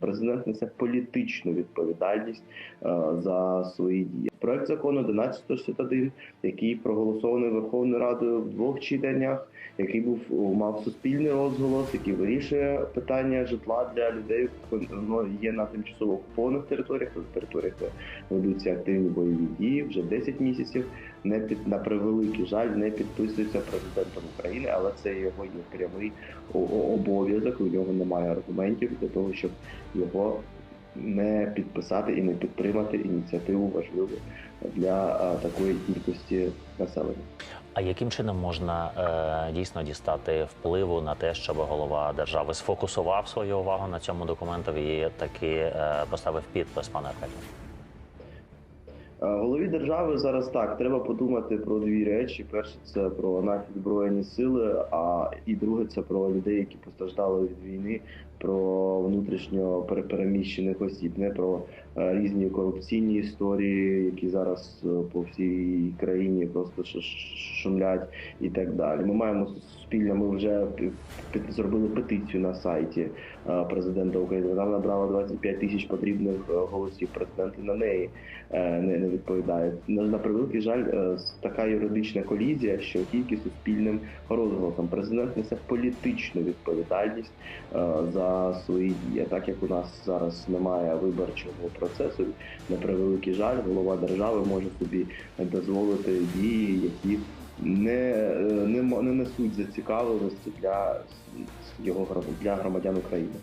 Президент несе політичну відповідальність е, за свої дії. Проект закону 1161, який проголосований Верховною Радою в двох читаннях, який був мав суспільний розголос, який вирішує питання житла для людей, ну, є на тимчасово окупованих територіях, на територіях ведуться активні бойові дії вже 10 місяців. Не під на превеликий жаль не підписується президентом України, але це його є прямий обов'язок. У нього немає аргументів для того, щоб його не підписати і не підтримати ініціативу важливу для такої кількості населення. А яким чином можна е, дійсно дістати впливу на те, щоб голова держави сфокусував свою увагу на цьому документові і таки е, поставив підпис, пане Аркадію? Е, Голові держави зараз так треба подумати про дві речі: перше це про наші збройні сили, а і друге це про людей, які постраждали від війни, про внутрішньо пере- переміщених осіб, не про е, різні корупційні історії, які зараз е, по всій країні просто шумлять і так далі. Ми маємо спільно. Ми вже зробили петицію на сайті е, президента України. Вона набрала 25 тисяч потрібних голосів. Президент на неї не, відповідає. На, превеликий жаль, така юридична колізія, що тільки суспільним розголосом президент несе політичну відповідальність за свої дії. Так як у нас зараз немає виборчого процесу, на превеликий жаль, голова держави може собі дозволити дії, які не, е, не, не несуть зацікавленості для його для громадян України.